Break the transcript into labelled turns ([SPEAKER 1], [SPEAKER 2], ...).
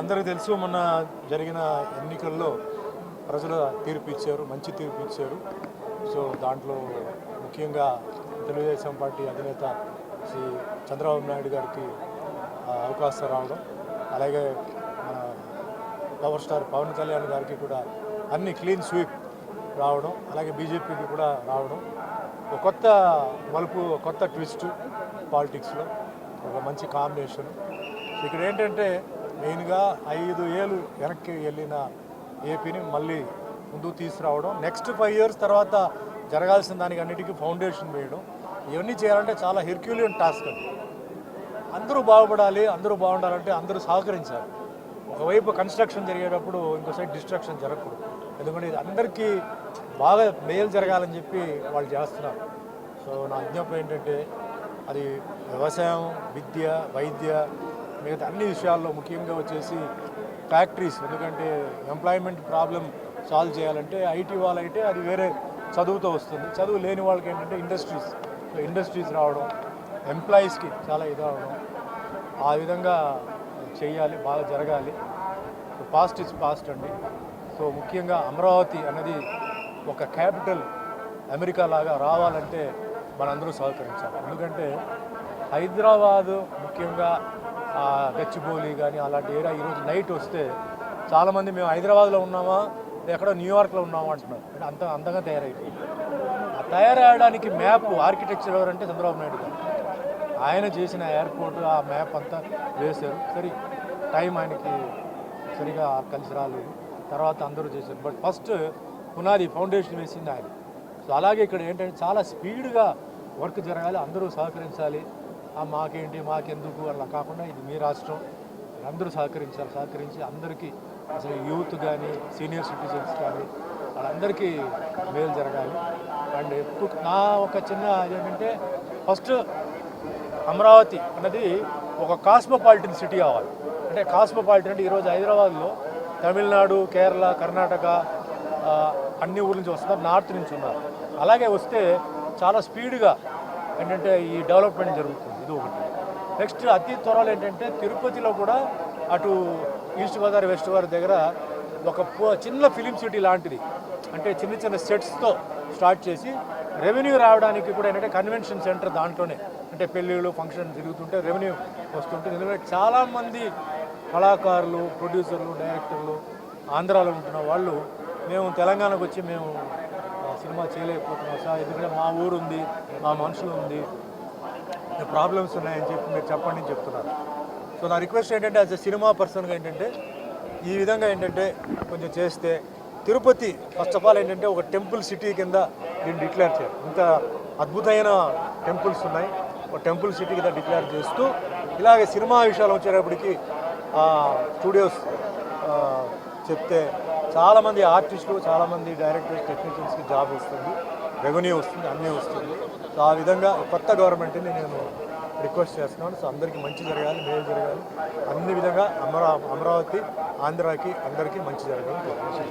[SPEAKER 1] అందరికీ తెలుసు మొన్న జరిగిన ఎన్నికల్లో ప్రజలు తీర్పు ఇచ్చారు మంచి తీర్పు ఇచ్చారు. సో దాంట్లో ముఖ్యంగా తెలుగుదేశం పార్టీ అధినేత శ్రీ చంద్రబాబు నాయుడు గారికి అవకాశం రావడం అలాగే మన పవర్ స్టార్ పవన్ కళ్యాణ్ గారికి కూడా అన్ని క్లీన్ స్వీప్ రావడం అలాగే బీజేపీకి కూడా రావడం. ఒక కొత్త మలుపు కొత్త ట్విస్ట్ పాలిటిక్స్లో ఒక మంచి కాంబినేషన్ ఇక్కడ ఏంటంటే మెయిన్గా ఐదు ఏళ్ళు వెనక్కి వెళ్ళిన ఏపీని మళ్ళీ ముందుకు తీసుకురావడం నెక్స్ట్ ఫైవ్ ఇయర్స్ తర్వాత జరగాల్సిన దానికి అన్నిటికీ ఫౌండేషన్ వేయడం ఇవన్నీ చేయాలంటే చాలా హెర్క్యూలియన్ టాస్క్ అది. అందరూ బాగుపడాలి అందరూ బాగుండాలంటే అందరూ సహకరించాలి. ఒకవైపు కన్స్ట్రక్షన్ జరిగేటప్పుడు ఇంకోసైడ్ డిస్ట్రక్షన్ జరగకూడదు. ఎందుకంటే ఇది అందరికీ బాగా మేలు జరగాలని చెప్పి వాళ్ళు చేస్తున్నారు. సో నా విజ్ఞాపం ఏంటంటే అది వ్యవసాయం విద్య వైద్య మిగతా అన్ని విషయాల్లో ముఖ్యంగా వచ్చేసి ఫ్యాక్టరీస్ ఎందుకంటే ఎంప్లాయ్మెంట్ ప్రాబ్లం సాల్వ్ చేయాలంటే ఐటీ వాళ్ళైతే అది వేరే చదువుతో వస్తుంది. చదువు లేని వాళ్ళకి ఏంటంటే ఇండస్ట్రీస్. సో ఇండస్ట్రీస్ రావడం ఎంప్లాయీస్కి చాలా ఇదవడం ఆ విధంగా చేయాలి బాగా జరగాలి. పాస్ట్ ఇస్ పాస్ట్ అండి. సో ముఖ్యంగా అమరావతి అన్నది ఒక క్యాపిటల్ అమెరికా లాగా రావాలంటే మనందరూ సహకరించాలి. ఎందుకంటే హైదరాబాదు ముఖ్యంగా గచ్చిబౌలి కానీ అలాంటి ఏరియా ఈరోజు నైట్ వస్తే చాలామంది మేము హైదరాబాద్లో ఉన్నామా ఎక్కడో న్యూయార్క్లో ఉన్నామా అంటున్నారు. అంటే అంత అందంగా తయారైపోయింది ఆ తయారవడానికి మ్యాప్ ఆర్కిటెక్చర్ ఎవరంటే చంద్రబాబు నాయుడు గారు. ఆయన చేసిన ఎయిర్పోర్ట్ ఆ మ్యాప్ అంతా వేశారు. సరే టైం ఆయనకి సరిగా కలిసి రాలేదు. తర్వాత అందరూ చేశారు. బట్ ఫస్ట్ పునాది ఫౌండేషన్ వేసింది ఆయన. సో అలాగే ఇక్కడ ఏంటంటే చాలా స్పీడ్గా వర్క్ జరగాలి అందరూ సహకరించాలి. మాకేంటి మాకెందుకు అలా కాకుండా ఇది మీ రాష్ట్రం. అందరూ సహకరించాలి సహకరించి అందరికీ అసలు యూత్ కానీ సీనియర్ సిటిజన్స్ కానీ వాళ్ళందరికీ మేలు జరగాలి. అండ్ ఎప్పుడు నా ఒక చిన్న ఏంటంటే ఫస్ట్ అమరావతి అన్నది ఒక కాస్మోపాలిటన్ సిటీ అవ్వాలి అంటే కాస్మోపాలిటన్ అంటే ఈరోజు హైదరాబాద్లో తమిళనాడు కేరళ కర్ణాటక అన్ని ఊర్ల నుంచి వస్తున్నారు నార్త్ నుంచి ఉన్నారు. అలాగే వస్తే చాలా స్పీడ్గా ఏంటంటే ఈ డెవలప్మెంట్ జరుగుతుంది. ఇది ఒకటి. నెక్స్ట్ అతి త్వరలో ఏంటంటే తిరుపతిలో కూడా అటు ఈస్ట్ గోదావరి వెస్ట్ గోదావరి దగ్గర ఒక చిన్న ఫిలిం సిటీ లాంటిది. అంటే చిన్న చిన్న సెట్స్తో స్టార్ట్ చేసి రెవెన్యూ రావడానికి కూడా ఏంటంటే కన్వెన్షన్ సెంటర్ దాంట్లోనే. అంటే పెళ్ళిళ్ళు ఫంక్షన్ తిరుగుతుంటే రెవెన్యూ వస్తుంటుంది. ఎందుకంటే చాలామంది కళాకారులు ప్రొడ్యూసర్లు డైరెక్టర్లు ఆంధ్రాలో ఉంటున్న వాళ్ళు మేము తెలంగాణకు వచ్చి మేము సినిమా చేయలేకపోతున్నాం సార్. ఎందుకంటే మా ఊరు ఉంది మా మనుషులు ఉంది ప్రాబ్లమ్స్ ఉన్నాయని చెప్పి మీరు చెప్పండి అని చెప్తున్నారు. సో నా రిక్వెస్ట్ ఏంటంటే యాజ్ ఎ సినిమా పర్సన్గా ఏంటంటే ఈ విధంగా ఏంటంటే కొంచెం చేస్తే తిరుపతి ఫస్ట్ ఆఫ్ ఆల్ ఏంటంటే ఒక టెంపుల్ సిటీ కింద దీన్ని డిక్లేర్ చేయాలి. ఇంత అద్భుతమైన టెంపుల్స్ ఉన్నాయి. ఒక టెంపుల్ సిటీ కింద డిక్లేర్ చేస్తూ ఇలాగే సినిమా విషయాలు వచ్చేటప్పటికి స్టూడియోస్ చెప్తే చాలామంది ఆర్టిస్టులు చాలామంది డైరెక్టర్స్ టెక్నీషియన్స్కి జాబ్ ఇస్తుంది రెవెన్యూ వస్తుంది అన్నీ వస్తుంది. సో ఆ విధంగా కొత్త గవర్నమెంట్ని నేను రిక్వెస్ట్ చేస్తున్నాను. సో అందరికీ మంచి జరగాలి మేలు జరగాలి. అన్ని విధంగా అమరా అమరావతి ఆంధ్రాకి అందరికీ మంచి జరగాలి.